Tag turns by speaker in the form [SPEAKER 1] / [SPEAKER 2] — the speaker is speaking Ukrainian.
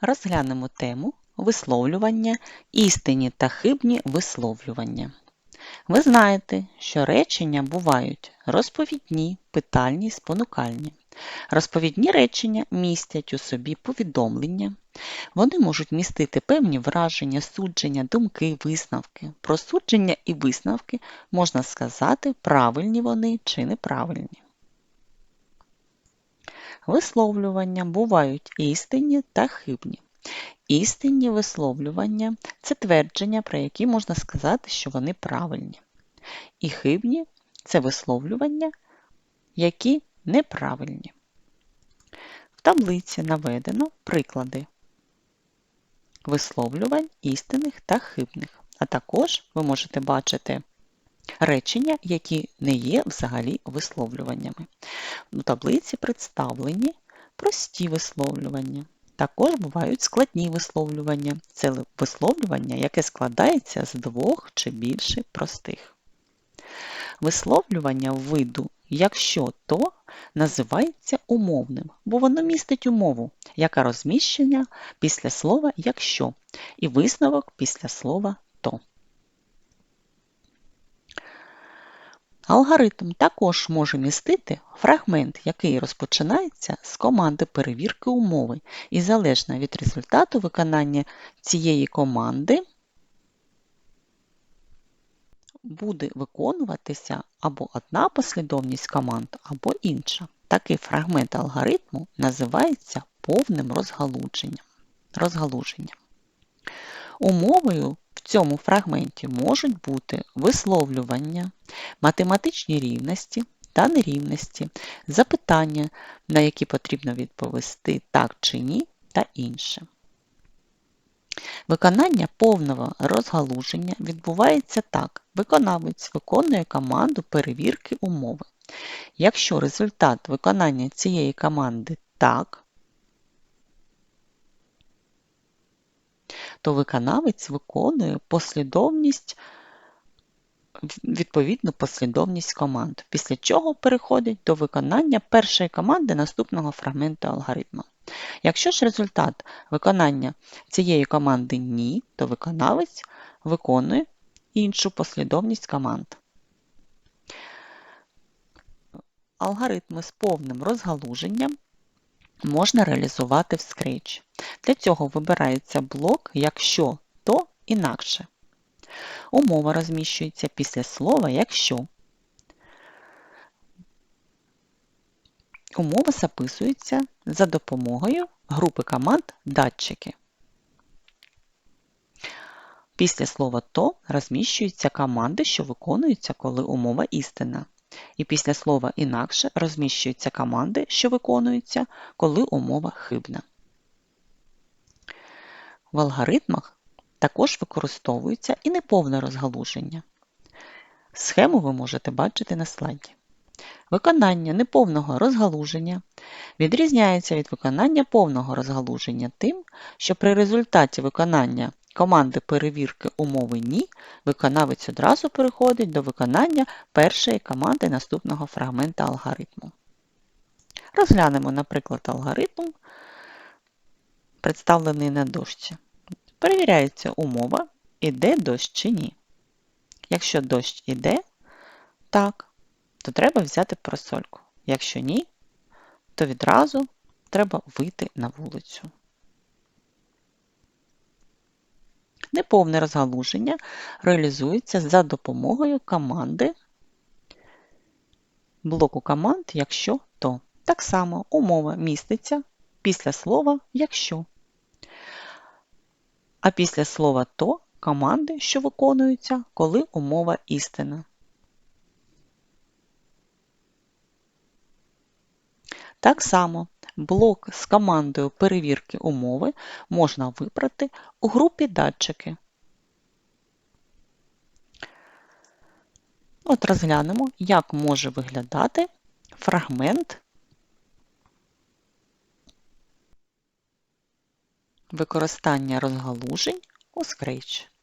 [SPEAKER 1] Розглянемо тему висловлювання, істинні та хибні висловлювання. Ви знаєте, що речення бувають розповідні, питальні, спонукальні. Розповідні речення містять у собі повідомлення. Вони можуть містити певні враження, судження, думки, висновки. Про судження і висновки можна сказати, правильні вони чи неправильні. Висловлювання бувають істинні та хибні. Істинні висловлювання це твердження, про які можна сказати, що вони правильні. І хибні це висловлювання, які неправильні. В таблиці наведено приклади висловлювань істинних та хибних. А також ви можете бачити речення, які не є взагалі висловлюваннями. У таблиці представлені прості висловлювання. Також бувають складні висловлювання. Це висловлювання, яке складається з двох чи більше простих. Висловлювання виду якщо то називається умовним, бо воно містить умову, яка розміщення після слова якщо і висновок після слова то. Алгоритм також може містити фрагмент, який розпочинається з команди перевірки умови, і залежно від результату виконання цієї команди буде виконуватися або одна послідовність команд, або інша. Такий фрагмент алгоритму називається повним розгалуженням. розгалуженням. Умовою цьому фрагменті можуть бути висловлювання, математичні рівності та нерівності, запитання, на які потрібно відповісти так чи ні, та інше. Виконання повного розгалуження відбувається так. Виконавець виконує команду перевірки умови. Якщо результат виконання цієї команди так, то виконавець виконує послідовність, відповідну послідовність команд, після чого переходить до виконання першої команди наступного фрагменту алгоритму. Якщо ж результат виконання цієї команди ні, то виконавець виконує іншу послідовність команд. Алгоритми з повним розгалуженням можна реалізувати в Scratch. Для цього вибирається блок Якщо то інакше. Умова розміщується після слова Якщо. Умова записується за допомогою групи команд датчики. Після слова то розміщуються команди, що виконуються, коли умова істина. І після слова інакше розміщуються команди, що виконуються, коли умова хибна. В алгоритмах також використовується і неповне розгалуження. Схему ви можете бачити на слайді. Виконання неповного розгалуження відрізняється від виконання повного розгалуження тим, що при результаті виконання команди перевірки умови Ні виконавець одразу переходить до виконання першої команди наступного фрагмента алгоритму. Розглянемо, наприклад, алгоритм, представлений на дошці. Перевіряється умова, іде дощ чи ні. Якщо дощ іде, так, то треба взяти просольку. Якщо ні, то відразу треба вийти на вулицю. Неповне розгалуження реалізується за допомогою команди блоку команд, якщо то. Так само умова міститься після слова якщо. А після слова то команди, що виконуються, коли умова істина. Так само блок з командою перевірки умови можна вибрати у групі датчики. От розглянемо, як може виглядати фрагмент використання розгалужень у Scratch.